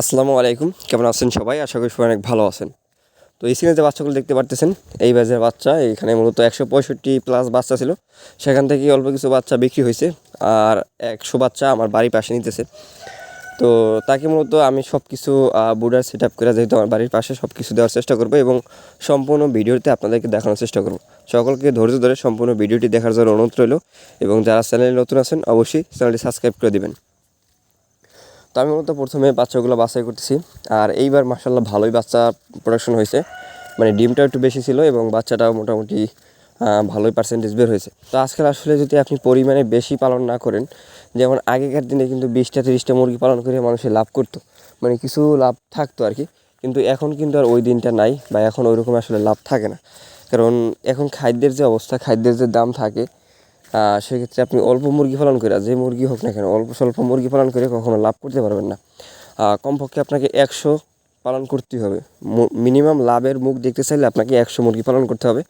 আসসালামু আলাইকুম। কেমন আছেন সবাই? আশা করি সবাই অনেক ভালো আছেন। তো এই সিনে যে বাচ্চাগুলো দেখতে পারতেছেন। এই ব্যাচের বাচ্চা, এখানে মূলত একশো পঁয়ষট্টি প্লাস বাচ্চা ছিল। সেখান থেকে অল্প কিছু বাচ্চা বিক্রি হয়েছে আর একশো বাচ্চা আমার বাড়ির পাশে নিতেছে। তো তাকে মূলত আমি সব কিছু বুডার সেট আপ করে যেহেতু আমার বাড়ির পাশে সব কিছু দেওয়ার চেষ্টা করব এবং সম্পূর্ণ ভিডিওতে আপনাদেরকে দেখানোর চেষ্টা করব। সকলকে ধৈর্য ধরে সম্পূর্ণ ভিডিওটি দেখার জন্য অনুরোধ রইল এবং যারা চ্যানেলে নতুন আছেন, অবশ্যই চ্যানেলটি সাবস্ক্রাইব করে দিবেন। তো আমি মূলত প্রথমে বাচ্চাগুলো বাছাই করতেছি। আর এইবার মাসাল্লাহ ভালোই বাচ্চা প্রোডাকশন হয়েছে। মানে ডিমটা একটু বেশি ছিল এবং বাচ্চাটাও মোটামুটি ভালোই পার্সেন্টেজ বের হয়েছে। তো আজকাল আসলে যদি আপনি পরিমাণে বেশি পালন না করেন, যেমন আগেকার দিনে কিন্তু বিশটা তিরিশটা মুরগি পালন করে মানুষের লাভ করতো। মানে কিছু লাভ থাকতো আর কি। কিন্তু এখন কিন্তু আর ওই দিনটা নাই বা এখন ওইরকম আসলে লাভ থাকে না। কারণ এখন খাদ্যের যে অবস্থা, খাদ্যের যে দাম থাকে সেক্ষেত্রে আপনি অল্প মুরগি পালন করে, যে মুরগি হোক না কেন, অল্প স্বল্প মুরগি পালন করে কখনো লাভ করতে পারবেন না। কমপক্ষে আপনাকে একশো পালন করতেই হবে। মিনিমাম লাভের মুখ দেখতে চাইলে আপনাকে একশো মুরগি পালন করতে হবে,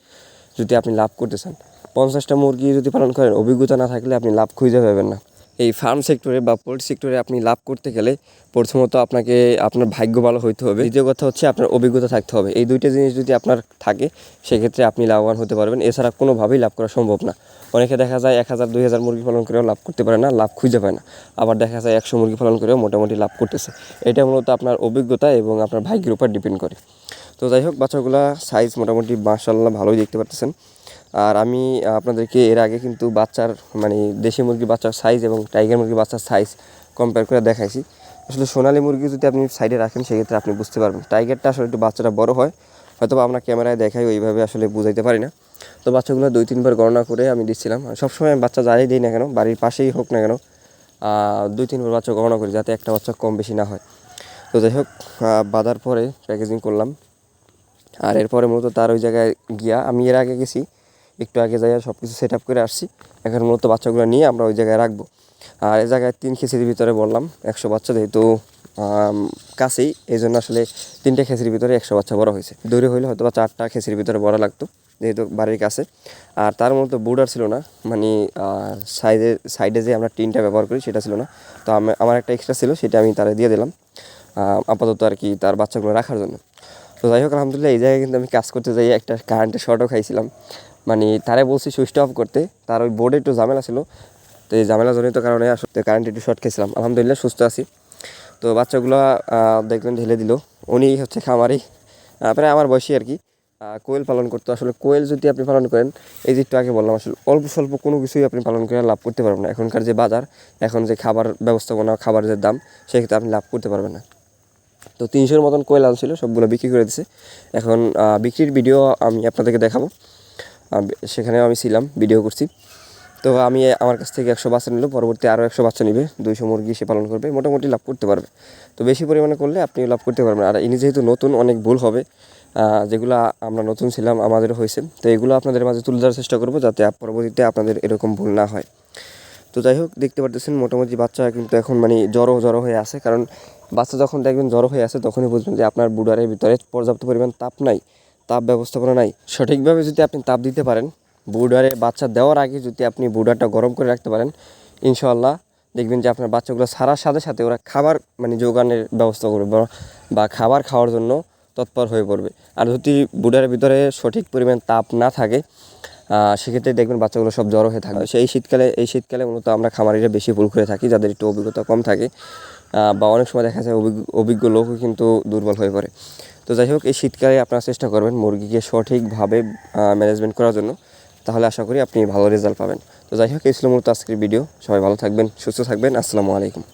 যদি আপনি লাভ করতে চান। পঞ্চাশটা মুরগি যদি পালন করেন, অভিজ্ঞতা না থাকলে আপনি লাভ খুঁজে পাবেন না। এই ফার্ম সেক্টরে বা পোল্ট্রি সেক্টরে আপনি লাভ করতে গেলে প্রথমত আপনাকে আপনার ভাগ্য ভালো হইতে হবে। দ্বিতীয় কথা হচ্ছে আপনার অভিজ্ঞতা থাকতে হবে। এই দুইটা জিনিস যদি আপনার থাকে, সেক্ষেত্রে আপনি লাভবান হতে পারবেন। এছাড়া কোনোভাবেই লাভ করা সম্ভব না। অনেকে দেখা যায় এক হাজার, দুই হাজার মুরগি পালন করেও লাভ করতে পারে না, লাভ খুঁজে পায় না। আবার দেখা যায় একশো মুরগি পালন করেও মোটামুটি লাভ করতেছে। এটা মূলত আপনার অভিজ্ঞতা এবং আপনার ভাগ্যের উপর ডিপেন্ড করে। তো যাই হোক, বাচ্চাগুলা সাইজ মোটামুটি মাসাল্লাহ ভালোই দেখতে পারতেছেন। আর আমি আপনাদেরকে এর আগে কিন্তু বাচ্চার মানে দেশি মুরগির বাচ্চার সাইজ এবং টাইগার মুরগির বাচ্চার সাইজ কম্পেয়ার করে দেখাইছি। আসলে সোনালী মুরগি যদি আপনি সাইডে রাখেন, সেক্ষেত্রে আপনি বুঝতে পারবেন। টাইগারটা আসলে একটু বাচ্চাটা বড় হয় হয়তো আমরা ক্যামেরায় দেখাই, ওইভাবে আসলে বুঝাইতে পারি না। তো বাচ্চাগুলো দুই, তিনবার গণনা করে আমি দিচ্ছিলাম। সবসময় বাচ্চা যাই দিই না কেন, বাড়ির পাশেই হোক না কেন দুই, তিনবার বাচ্চা গণনা করি যাতে একটা বাচ্চা কম বেশি না হয়। তো যাই হোক বাঁধার পরে প্যাকেজিং করলাম। আর এরপরে মূলত তার ওই জায়গায় গিয়া আমি এর আগে গেছি একটু আগে যাইয়া সব কিছু সেট আপ করে আসছি। এখন মূলত বাচ্চাগুলো নিয়ে আমরা ওই জায়গায় রাখব। আর এই জায়গায় তিন খেসির ভিতরে বললাম, একশো বাচ্চা যেহেতু কাছেই এই জন্য আসলে তিনটে খেসির ভিতরে একশো বাচ্চা বড় হয়েছে। দূরে হইলে হয়তো বা চারটা খেসির ভিতরে বড় লাগতো, যেহেতু বাড়ির কাছে। আর তার মধ্যে বুডার ছিল না মানে সাইডে সাইডে যে আমরা টিনটা ব্যবহার করি সেটা ছিল না। তো আমি- আমার একটা এক্সট্রা ছিল, সেটা আমি তারা দিয়ে দিলাম আপাতত আর কি তার বাচ্চাগুলো রাখার জন্য। তো যাই হোক, আলহামদুলিল্লাহ এই জায়গায় কিন্তু আমি কাজ করতে যাই একটা কারেন্টের শর্টও খাইছিলাম। মানে তারে বলছি সুইচটা অফ করতে। তার ওই বোর্ডে একটু ঝামেলা ছিল। তো এই ঝামেলা জনিত কারণে আসলে কারেন্ট একটু শর্ট খেয়েছিলাম। আলহামদুলিল্লাহ সুস্থ আছি। তো বাচ্চাগুলো দেখবেন ঢেলে দিল। উনি হচ্ছে খামারি। প্রায় আমার বয়সী আর কি। কোয়েল পালন করতো। আসলে কোয়েল যদি আপনি পালন করেন, এই যে একটু আগে বললাম, আসলে অল্প স্বল্প কোনো কিছুই আপনি পালন করে লাভ করতে পারবেন না। এখনকার যে বাজার, এখন যে খাবার ব্যবস্থাপনা, খাবারের যে দাম, সেক্ষেত্রে আপনি লাভ করতে পারবেন না। তো তিনশোর মতন কোয়েল আনছিল, সবগুলো বিক্রি করে দিছে। এখন বিক্রির ভিডিও আমি আপনাদেরকে দেখাবো। সেখানেও আমি ছিলাম ভিডিও করছি। তো আমি আমার কাছ থেকে একশো বাচ্চা নিল, পরবর্তী আরও একশো বাচ্চা নিবে, দুইশো মুরগি সে পালন করবে, মোটামুটি লাভ করতে পারবে। তো বেশি পরিমাণে করলে আপনিও লাভ করতে পারবেন। আর ইনি যেহেতু নতুন, অনেক ভুল হবে যেগুলো আমরা নতুন ছিলাম আমাদের হয়েছে। তো এগুলো আপনাদের মাঝে তুলে ধরার চেষ্টা করব, যাতে পরবর্তীতে আপনাদের এরকম ভুল না হয়। তো যাই হোক, দেখতে পারতেছেন মোটামুটি বাচ্চা কিন্তু এখন মানে জড়ো জড়ো হয়ে আছে। কারণ বাচ্চা যখন দেখবেন জড়ো হয়ে আছে, তখনই বুঝবেন যে আপনার বুডারের ভিতরে পর্যাপ্ত পরিমাণ তাপ নাই। তাপ ব্যবস্থাপনা নাই। সঠিকভাবে যদি আপনি তাপ দিতে পারেন, বুডারে বাচ্চা দেওয়ার আগে যদি আপনি বুডারটা গরম করে রাখতে পারেন ইনশাল্লাহ দেখবেন যে আপনার বাচ্চাগুলো সারার সাথে সাথে ওরা খাবার মানে যোগানের ব্যবস্থা করবে বা- খাবার খাওয়ার জন্য তৎপর হয়ে পড়বে। আর যদি বুডারের ভিতরে সঠিক পরিমাণ তাপ না থাকে সেক্ষেত্রে দেখবেন বাচ্চাগুলো সব জড়ো হয়ে থাকে সেই শীতকালে, এই শীতকালে মূলত আমরা খামারিরা বেশি ভুল করে থাকি, যাদের একটু অভিজ্ঞতা কম থাকে বা অনেক সময় দেখা যায় অভিজ্ঞ লোকও কিন্তু দুর্বল হয়ে পড়ে। তো যাই হোক, এই শীতকালে আপনারা চেষ্টা করবেন মুরগিকে সঠিকভাবে ম্যানেজমেন্ট করার জন্য। তাহলে আশা করি আপনি ভালো রেজাল্ট পাবেন। তো যাই হোক, এই ছিল মূলত আজকের ভিডিও সবাই ভালো থাকবেন, সুস্থ থাকবেন। আসসালামু আলাইকুম।